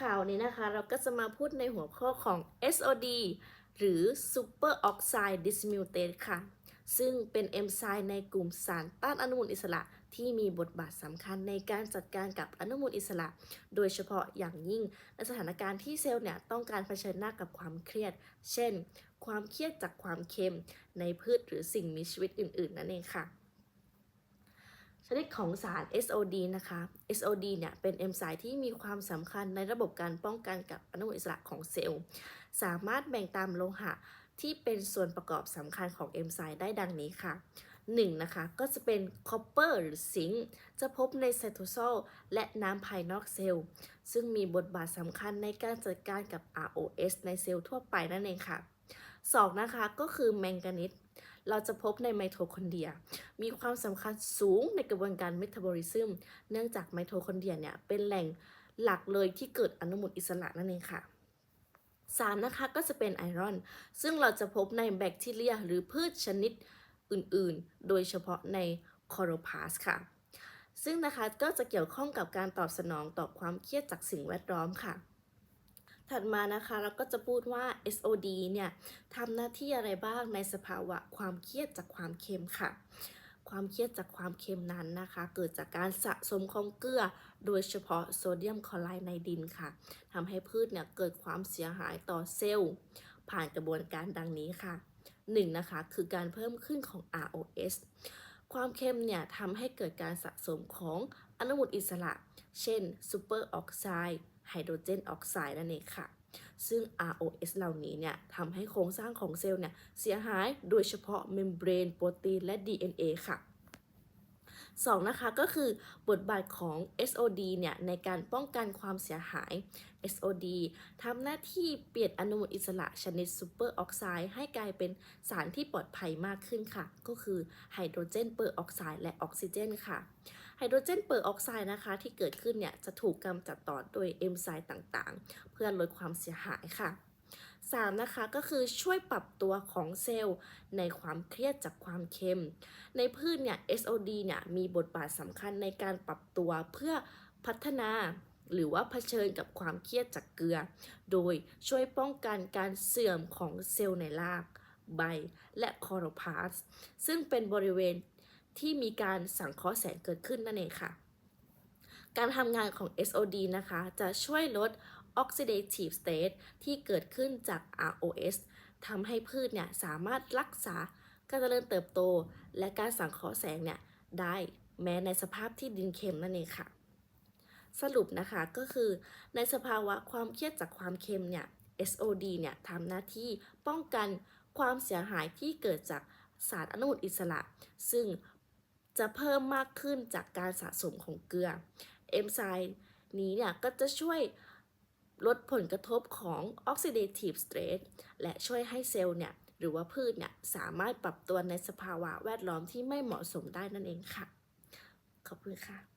ข่าวนี้นะคะ เราก็จะมาพูดในหัวข้อของ SOD หรือ Super Oxide Dismutase ค่ะ ซึ่งเป็นเอนไซม์ในกลุ่มสารต้านอนุมูลอิสระ ที่มีบทบาทสำคัญในการจัดการกับอนุมูลอิสระ โดยเฉพาะอย่างยิ่งในสถานการณ์ที่เซลล์เนี่ยต้องการเผชิญหน้ากับความเครียด เช่น ความเครียดจากความเค็มในพืชหรือสิ่งมีชีวิตอื่น ๆ นั่นเองค่ะ ชนิดของสาร SOD นะคะ SOD เนี่ยเป็นเอนไซม์ที่มีความสำคัญในระบบการป้องกันกับอนุมูลอิสระของเซลล์ สามารถแบ่งตามโลหะที่เป็นส่วนประกอบสำคัญของเอนไซม์ได้ดังนี้ค่ะ 1. นะคะ ก็จะเป็นคอปเปอร์หรือซิงค์จะพบในไซโตโซลและน้ำภายนอกเซลล์ ซึ่งมีบทบาทสำคัญในการจัดการกับ ROS ในเซลล์ทั่วไปนั่นเองค่ะ 2. นะคะ ก็คือแมงกานีส เราจะพบในไมโทคอนเดรีย มีความสำคัญสูงในกระบวนการเมตาบอลิซึม เนื่องจากไมโทคอนเดรียเนี่ยเป็นแหล่งหลักเลยที่เกิดอนุมูลอิสระนั่นเองค่ะ 3. นะคะก็จะเป็นไอรอน ซึ่งเราจะพบในแบคทีเรียหรือพืชชนิดอื่นๆ โดยเฉพาะในคอโรพาสค่ะ ซึ่งนะคะก็จะเกี่ยวข้องกับการตอบสนองต่อความเครียดจากสิ่งแวดล้อมค่ะ ถัดมานะคะเราก็จะพูดว่า SOD เนี่ยทำหน้าที่อะไรบ้างในสภาวะความเครียดจากความเค็มค่ะ ความเครียดจากความเค็มนั้นนะคะ เกิดจากการสะสมของเกลือ โดยเฉพาะโซเดียมคลอไรด์ในดินค่ะทำให้พืชเนี่ยเกิดความเสียหายต่อเซลล์ ผ่านกระบวนการดังนี้ค่ะ 1. นะคะคือการเพิ่มขึ้นของ ROS ความเค็มเนี่ยทำให้เกิดการสะสมของอนุมูลอิสระ เช่นซูเปอร์ออกไซด์ ไฮโดรเจนออกไซด์นั่นเองค่ะ ซึ่ง ROS เหล่านี้เนี่ยทำให้โครงสร้างของเซลล์เนี่ยเสียหายโดยเฉพาะเมมเบรนโปรตีนและ DNA ค่ะ 2. นะคะก็คือบทบาทของ SOD เนี่ยในการป้องกันความเสียหาย SOD ทำหน้าที่เปลี่ยนอนุมูลอิสระชนิดซูเปอร์ออกไซด์ให้กลายเป็นสารที่ปลอดภัยมากขึ้นค่ะ ก็คือไฮโดรเจนเปอร์ออกไซด์และออกซิเจนค่ะไฮโดรเจนเปอร์ออกไซด์นะคะที่เกิดขึ้นเนี่ยจะถูกกำจัดต่อโดยเอนไซม์ต่างๆ เพื่อลดความเสียหายค่ะ 3. นะคะก็คือช่วยปรับตัวของเซลล์ในความเครียดจากความเค็ม ในพืชเนี่ย SOD เนี่ยมีบทบาทสำคัญในการปรับตัวเพื่อพัฒนาหรือว่าเผชิญกับความเครียดจากเกลือ โดยช่วยป้องกันการเสื่อมของเซลล์ในราก ใบ และคอโรพาสซึ่งเป็นบริเวณที่มีการสังเคราะห์แสงเกิดขึ้นนั่นเองค่ะ การทำงานของ SOD นะคะ จะช่วยลด oxidative state ที่เกิดขึ้นจาก ROS ทำให้พืชเนี่ยสามารถรักษาการเจริญเติบโต และการสังเคราะห์แสงเนี่ยได้แม้ในสภาพที่ดินเค็มนั่นเองค่ะ สรุปนะคะก็คือในสภาวะความเครียดจากความเค็มเนี่ย SOD เนี่ยทำหน้าที่ป้องกันความเสียหายที่เกิดจากสารอนุมูลอิสระ ซึ่งจะเพิ่มมากขึ้นจากการสะสมของเกลือ เอนไซม์นี้เนี่ยก็จะช่วย ลดผลกระทบของ oxidative stress และช่วยให้เซลล์เนี่ยหรือว่าพืชเนี่ยสามารถปรับตัวในสภาวะแวดล้อมที่ไม่เหมาะสมได้นั่นเองค่ะ ขอบคุณค่ะ